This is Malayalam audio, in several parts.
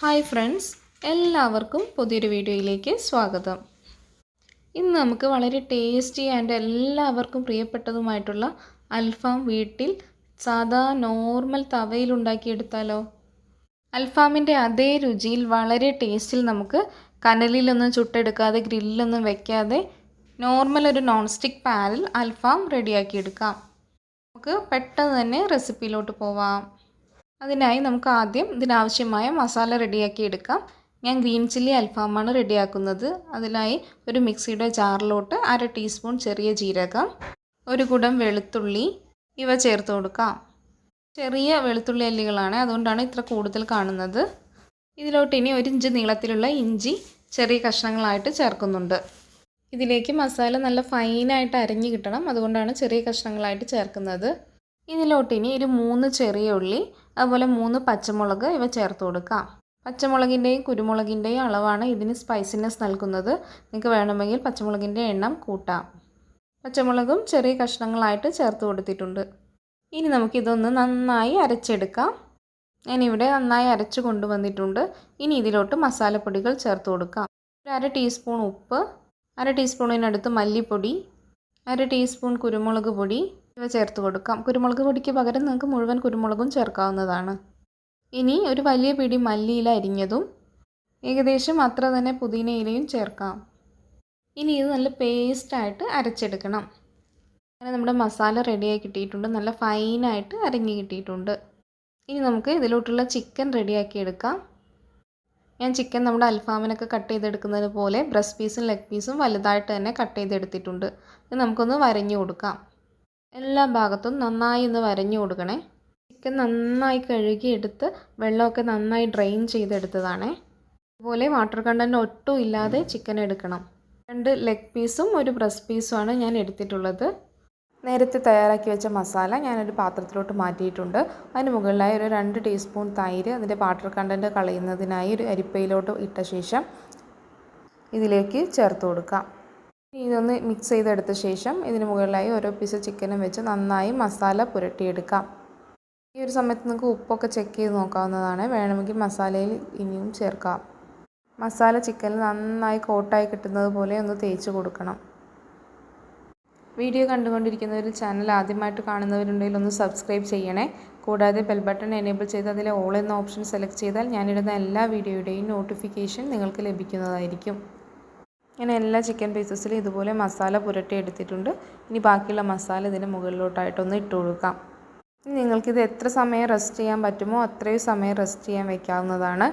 ഹായ് ഫ്രണ്ട്സ് എല്ലാവർക്കും പുതിയൊരു വീഡിയോയിലേക്ക് സ്വാഗതം. ഇന്ന് നമുക്ക് വളരെ ടേസ്റ്റി ആൻഡ് എല്ലാവർക്കും പ്രിയപ്പെട്ടതുമായിട്ടുള്ള അൽഫാം വീട്ടിൽ സാധാ നോർമൽ തവയിൽ ഉണ്ടാക്കിയെടുത്താലോ? അൽഫാമിന്റെ അതേ രുചിയിൽ വളരെ ടേസ്റ്റിൽ നമുക്ക് കനലിലൊന്നും ചുട്ടെടുക്കാതെ ഗ്രില്ലൊന്നും വെക്കാതെ നോർമൽ ഒരു നോൺ സ്റ്റിക്ക് പാനിൽ അൽഫാം റെഡിയാക്കിയെടുക്കാം. നമുക്ക് പെട്ടെന്ന് തന്നെ റെസിപ്പിയിലോട്ട് പോവാം. അതിനായി നമുക്ക് ആദ്യം ഇതിനാവശ്യമായ മസാല റെഡിയാക്കി എടുക്കാം. ഞാൻ ഗ്രീൻ ചില്ലി അൽഫാമാണ് റെഡിയാക്കുന്നത്. അതിനായി ഒരു മിക്സിയുടെ ജാറിലോട്ട് അര ടീസ്പൂൺ ചെറിയ ജീരകം ഒരു കുടം വെളുത്തുള്ളി ഇവ ചേർത്ത് കൊടുക്കാം. ചെറിയ വെളുത്തുള്ളി അല്ലികളാണ് അതുകൊണ്ടാണ് ഇത്ര കൂടുതൽ കാണുന്നത്. ഇതിലോട്ട് ഇനി ഒരു ഇഞ്ച് നീളത്തിലുള്ള ഇഞ്ചി ചെറിയ കഷ്ണങ്ങളായിട്ട് ചേർക്കുന്നുണ്ട്. ഇതിലേക്ക് മസാല നല്ല ഫൈനായിട്ട് അരഞ്ഞു കിട്ടണം. അതുകൊണ്ടാണ് ചെറിയ കഷ്ണങ്ങളായിട്ട് ചേർക്കുന്നത്. ഇതിലോട്ട് ഇനി ഒരു മൂന്ന് ചെറിയ ഉള്ളി അതുപോലെ മൂന്ന് പച്ചമുളക് ഇവ ചേർത്ത് കൊടുക്കാം. പച്ചമുളകിന്റെയും കുരുമുളകിന്റെയും അളവാണ് ഇതിന് സ്പൈസിനെസ് നൽകുന്നത്. നിങ്ങൾക്ക് വേണമെങ്കിൽ പച്ചമുളകിന്റെ എണ്ണം കൂട്ടാം. പച്ചമുളകും ചെറിയ കഷ്ണങ്ങളായിട്ട് ചേർത്ത് കൊടുത്തിട്ടുണ്ട്. ഇനി നമുക്കിതൊന്ന് നന്നായി അരച്ചെടുക്കാം. ഞാനിവിടെ നന്നായി അരച്ച് കൊണ്ടുവന്നിട്ടുണ്ട്. ഇനി ഇതിലോട്ട് മസാലപ്പൊടികൾ ചേർത്ത് കൊടുക്കാം. ഒരു അര ടീസ്പൂൺ ഉപ്പ് അര ടീസ്പൂണിനടുത്ത് മല്ലിപ്പൊടി അര ടീസ്പൂൺ കുരുമുളക് പൊടി ഇവ ചേർത്ത് കൊടുക്കാം. കുരുമുളക് പൊടിക്ക് പകരം നിങ്ങൾക്ക് മുഴുവൻ കുരുമുളകും ചേർക്കാവുന്നതാണ്. ഇനി ഒരു വലിയ പിടി മല്ലിയില അരിഞ്ഞതും ഏകദേശം അത്ര തന്നെ പുതിനയിലയും ചേർക്കാം. ഇനി ഇത് നല്ല പേസ്റ്റായിട്ട് അരച്ചെടുക്കണം. അങ്ങനെ നമ്മുടെ മസാല റെഡിയായി കിട്ടിയിട്ടുണ്ട്. നല്ല ഫൈനായിട്ട് അരങ്ങി കിട്ടിയിട്ടുണ്ട്. ഇനി നമുക്ക് ഇതിലോട്ടുള്ള ചിക്കൻ റെഡിയാക്കി എടുക്കാം. ഞാൻ ചിക്കൻ നമ്മുടെ അൽഫാമിനൊക്കെ കട്ട് ചെയ്തെടുക്കുന്നത് പോലെ ബ്രസ്റ്റ് പീസും ലെഗ് പീസും വലുതായിട്ട് തന്നെ കട്ട് ചെയ്തെടുത്തിട്ടുണ്ട്. ഇത് നമുക്കൊന്ന് വരഞ്ഞു കൊടുക്കാം. എല്ലാ ഭാഗത്തും നന്നായി ഒന്ന് വരഞ്ഞു കൊടുക്കണേ. ചിക്കൻ നന്നായി കഴുകിയെടുത്ത് വെള്ളമൊക്കെ നന്നായി ഡ്രെയിൻ ചെയ്തെടുത്തതാണേ. അതുപോലെ വാട്ടർ കണ്ടന്റ് ഒട്ടും ഇല്ലാതെ ചിക്കൻ എടുക്കണം. രണ്ട് ലെഗ് പീസും ഒരു ബ്രസ്റ്റ് പീസുമാണ് ഞാൻ എടുത്തിട്ടുള്ളത്. നേരത്തെ തയ്യാറാക്കി വെച്ച മസാല ഞാനൊരു പാത്രത്തിലോട്ട് മാറ്റിയിട്ടുണ്ട്. അതിന് മുകളിലായി ഒരു രണ്ട് ടീസ്പൂൺ തൈര് അതിന്റെ വാട്ടർ കണ്ടന്റ് കളയുന്നതിനായി ഒരു അരിപ്പയിലോട്ട് ഇട്ട ശേഷം ഇതിലേക്ക് ചേർത്ത് കൊടുക്കാം. ഇതൊന്ന് മിക്സ് ചെയ്തെടുത്ത ശേഷം ഇതിന് മുകളിലായി ഓരോ പീസ് ചിക്കനും വെച്ച് നന്നായി മസാല പുരട്ടിയെടുക്കാം. ഈ ഒരു സമയത്ത് നിങ്ങൾക്ക് ഉപ്പൊക്കെ ചെക്ക് ചെയ്ത് നോക്കാവുന്നതാണ്. വേണമെങ്കിൽ മസാലയിൽ ഇനിയും ചേർക്കാം. മസാല ചിക്കനിൽ നന്നായി കോട്ടായി കിട്ടുന്നത് പോലെ ഒന്ന് തേച്ച് കൊടുക്കണം. വീഡിയോ കണ്ടുകൊണ്ടിരിക്കുന്നവർ ചാനൽ ആദ്യമായിട്ട് കാണുന്നവരുണ്ടെങ്കിൽ ഒന്ന് സബ്സ്ക്രൈബ് ചെയ്യണേ. കൂടാതെ ബെൽ ബട്ടൺ എനേബിൾ ചെയ്ത് അതിലെ ഓൾ എന്ന ഓപ്ഷൻ സെലക്ട് ചെയ്താൽ ഞാനിടുന്ന എല്ലാ വീഡിയോയുടെയും നോട്ടിഫിക്കേഷൻ നിങ്ങൾക്ക് ലഭിക്കുന്നതായിരിക്കും. ഞാൻ എല്ലാ ചിക്കൻ പീസസിലും ഇതുപോലെ മസാല പുരട്ടി എടുത്തിട്ടുണ്ട്. ഇനി ബാക്കിയുള്ള മസാല ഇതിന് മുകളിലോട്ടായിട്ടൊന്ന് ഇട്ട് കൊടുക്കാം. നിങ്ങൾക്കിത് എത്ര സമയം റെസ്റ്റ് ചെയ്യാൻ പറ്റുമോ അത്രയും സമയം റെസ്റ്റ് ചെയ്യാൻ വയ്ക്കാവുന്നതാണ്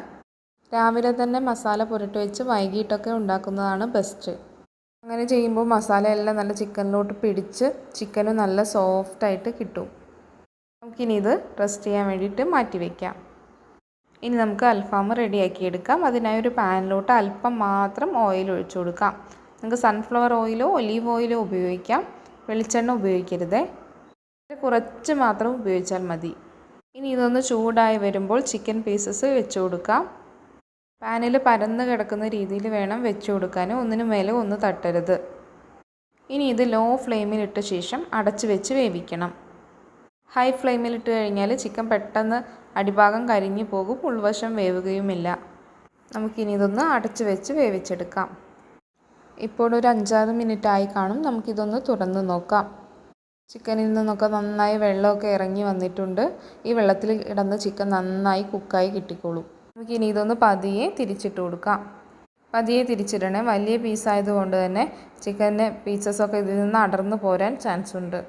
രാവിലെ തന്നെ മസാല പുരട്ടി വെച്ച് വൈകിട്ടൊക്കെ ഉണ്ടാക്കുന്നതാണ് ബെസ്റ്റ് അങ്ങനെ ചെയ്യുമ്പോൾ മസാല എല്ലാം നല്ല ചിക്കനിലോട്ട് പിടിച്ച് ചിക്കനും നല്ല സോഫ്റ്റായിട്ട് കിട്ടും. നമുക്കിനി ഇത് റെസ്റ്റ് ചെയ്യാൻ വേണ്ടിയിട്ട് മാറ്റി വയ്ക്കാം ഇനി നമുക്ക് അൽഫാം റെഡിയാക്കി എടുക്കാം അതിനായി ഒരു പാനിലോട്ട് അല്പം മാത്രം ഓയിൽ ഒഴിച്ചു കൊടുക്കാം. നമുക്ക് സൺഫ്ലവർ ഓയിലോ ഒലീവ് ഓയിലോ ഉപയോഗിക്കാം. വെളിച്ചെണ്ണ ഉപയോഗിക്കരുത്. കുറച്ച് മാത്രം ഉപയോഗിച്ചാൽ മതി. ഇനി ഇതൊന്ന് ചൂടായി വരുമ്പോൾ ചിക്കൻ പീസസ് വെച്ച് കൊടുക്കാം. പാനിൽ പരന്ന് കിടക്കുന്ന രീതിയിൽ വേണം വെച്ച് കൊടുക്കാൻ. ഒന്നിനു മേലെ ഒന്ന് തട്ടരുത്. ഇനി ഇത് ലോ ഫ്ലെയിമിലിട്ട ശേഷം അടച്ച് വെച്ച് വേവിക്കണം. ഹൈ ഫ്ലെയിമിൽ ഇട്ട് കഴിഞ്ഞാൽ ചിക്കൻ പെട്ടെന്ന് അടിഭാഗം കരിഞ്ഞു പോകും ഉൾവശം വേവുകയുമില്ല. നമുക്കിനി ഇതൊന്ന് അടച്ച് വെച്ച് വേവിച്ചെടുക്കാം. ഇപ്പോൾ ഒരു അഞ്ചാറ് മിനിറ്റ് ആയി കാണും നമുക്കിതൊന്ന് തുറന്ന് നോക്കാം. ചിക്കനിൽ നിന്നൊക്കെ നന്നായി വെള്ളമൊക്കെ ഇറങ്ങി വന്നിട്ടുണ്ട്. ഈ വെള്ളത്തിൽ കിടന്ന് ചിക്കൻ നന്നായി കുക്കായി കിട്ടിക്കോളും. നമുക്കിനി ഇതൊന്ന് പതിയെ തിരിച്ചിട്ട് കൊടുക്കാം. പതിയെ തിരിച്ചിടണേ. വലിയ പീസായതുകൊണ്ട് തന്നെ ചിക്കന്റെ പീസസൊക്കെ ഇതിൽ നിന്ന് അടർന്നു പോരാൻ ചാൻസ് ഉണ്ട്.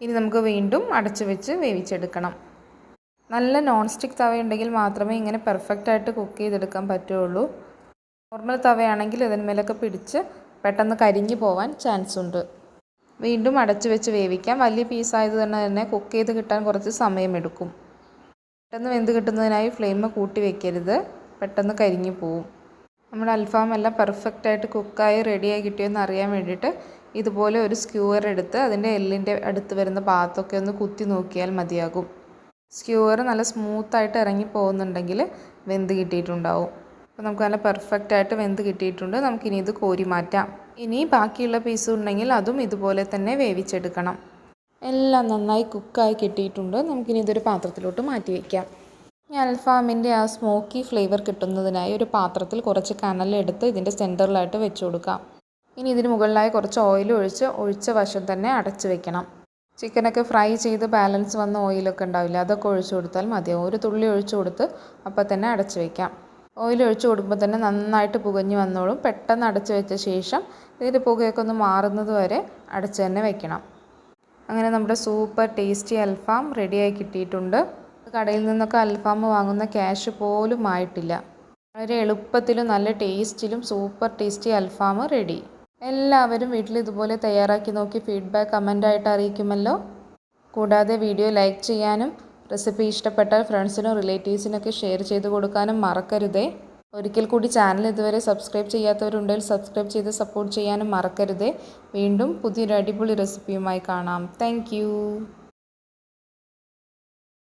ഇനി നമുക്ക് വീണ്ടും അടച്ചു വെച്ച് വേവിച്ചെടുക്കണം. നല്ല നോൺ സ്റ്റിക്ക് തവയുണ്ടെങ്കിൽ മാത്രമേ ഇങ്ങനെ പെർഫെക്റ്റ് ആയിട്ട് കുക്ക് ചെയ്തെടുക്കാൻ പറ്റുള്ളൂ. നോർമൽ തവയാണെങ്കിൽ ഇതിന്മേലൊക്കെ പിടിച്ച് പെട്ടെന്ന് കരിഞ്ഞു പോവാൻ ചാൻസ് ഉണ്ട്. വീണ്ടും അടച്ചു വെച്ച് വേവിക്കാം. വലിയ പീസായത് തന്നെ തന്നെ കുക്ക് ചെയ്ത് കിട്ടാൻ കുറച്ച് സമയമെടുക്കും പെട്ടെന്ന് വെന്ത് കിട്ടുന്നതിനായി ഫ്ലെയിം കൂട്ടി വെക്കരുത്. പെട്ടെന്ന് കരിഞ്ഞു പോവും. നമ്മുടെ അൽഫാം എല്ലാം പെർഫെക്റ്റായിട്ട് കുക്കായി റെഡിയായി കിട്ടിയെന്ന് അറിയാൻ വേണ്ടിയിട്ട് ഇതുപോലെ ഒരു സ്ക്യൂവർ എടുത്ത് അതിന്റെ എല്ലിന്റെ അടുത്ത് വരുന്ന ഭാഗത്തൊക്കെ ഒന്ന് കുത്തി നോക്കിയാൽ മതിയാകും. സ്ക്യൂവർ നല്ല സ്മൂത്തായിട്ട് ഇറങ്ങി പോകുന്നുണ്ടെങ്കിൽ വെന്ത് കിട്ടിയിട്ടുണ്ടാവും. അപ്പോൾ നമുക്ക് നല്ല പെർഫെക്റ്റ് ആയിട്ട് വെന്ത് കിട്ടിയിട്ടുണ്ട്. നമുക്കിനി ഇത് കോരി മാറ്റാം. ഇനി ബാക്കിയുള്ള പീസ് ഉണ്ടെങ്കിൽ അതും ഇതുപോലെ തന്നെ വേവിച്ചെടുക്കണം. എല്ലാം നന്നായി കുക്കായി കിട്ടിയിട്ടുണ്ട്. നമുക്കിനി ഇതൊരു പാത്രത്തിലോട്ട് മാറ്റി വയ്ക്കാം ഈ അൽഫാമിന്റെ ആ സ്മോക്കി ഫ്ലേവർ കിട്ടുന്നതിനായി ഒരു പാത്രത്തിൽ കുറച്ച് കനലെടുത്ത് ഇതിന്റെ സെന്ററിലായിട്ട് വെച്ച് കൊടുക്കാം. ഇനി ഇതിന് മുകളിലായി കുറച്ച് ഓയിൽ ഒഴിച്ച് ഒഴിച്ച വശം തന്നെ അടച്ച് വെക്കണം. ചിക്കനൊക്കെ ഫ്രൈ ചെയ്ത് ബാലൻസ് വന്ന ഓയിലൊക്കെ ഉണ്ടാവില്ല അതൊക്കെ ഒഴിച്ചു കൊടുത്താൽ മതിയാവും ഒരു തുള്ളി ഒഴിച്ചു കൊടുത്ത് അപ്പോൾ തന്നെ അടച്ചു വയ്ക്കാം ഓയിൽ ഒഴിച്ചു കൊടുക്കുമ്പോൾ തന്നെ നന്നായിട്ട് പുകഞ്ഞ് വന്നോളും. പെട്ടെന്ന് അടച്ചു വെച്ച ശേഷം ഇതിന്റെ പുകയൊക്കെ ഒന്ന് മാറുന്നത് വരെ അടച്ച് തന്നെ വെക്കണം. അങ്ങനെ നമ്മുടെ സൂപ്പർ ടേസ്റ്റി അൽഫാം റെഡിയായി കിട്ടിയിട്ടുണ്ട്. കടയിൽ നിന്നൊക്കെ അൽഫാം വാങ്ങുന്ന ക്യാഷ് പോലും ആയിട്ടില്ല. വളരെ എളുപ്പത്തിലും നല്ല ടേസ്റ്റിലും സൂപ്പർ ടേസ്റ്റി അൽഫാം റെഡി എല്ലാവരും വീട്ടിൽ ഇതുപോലെ തയ്യാറാക്കി നോക്കി ഫീഡ്ബാക്ക് കമന്റായിട്ട് അറിയിക്കുമല്ലോ. കൂടാതെ വീഡിയോ ലൈക്ക് ചെയ്യാനും റെസിപ്പി ഇഷ്ടപ്പെട്ടാൽ ഫ്രണ്ട്സിനും റിലേറ്റീവ്സിനൊക്കെ ഷെയർ ചെയ്ത് കൊടുക്കാനും മറക്കരുതേ. ഒരിക്കൽ കൂടി ചാനൽ ഇതുവരെ സബ്സ്ക്രൈബ് ചെയ്യാത്തവരുണ്ടെങ്കിൽ സബ്സ്ക്രൈബ് ചെയ്ത് സപ്പോർട്ട് ചെയ്യാനും മറക്കരുതേ. വീണ്ടും പുതിയൊരു അടിപൊളി റെസിപ്പിയുമായി കാണാം. താങ്ക്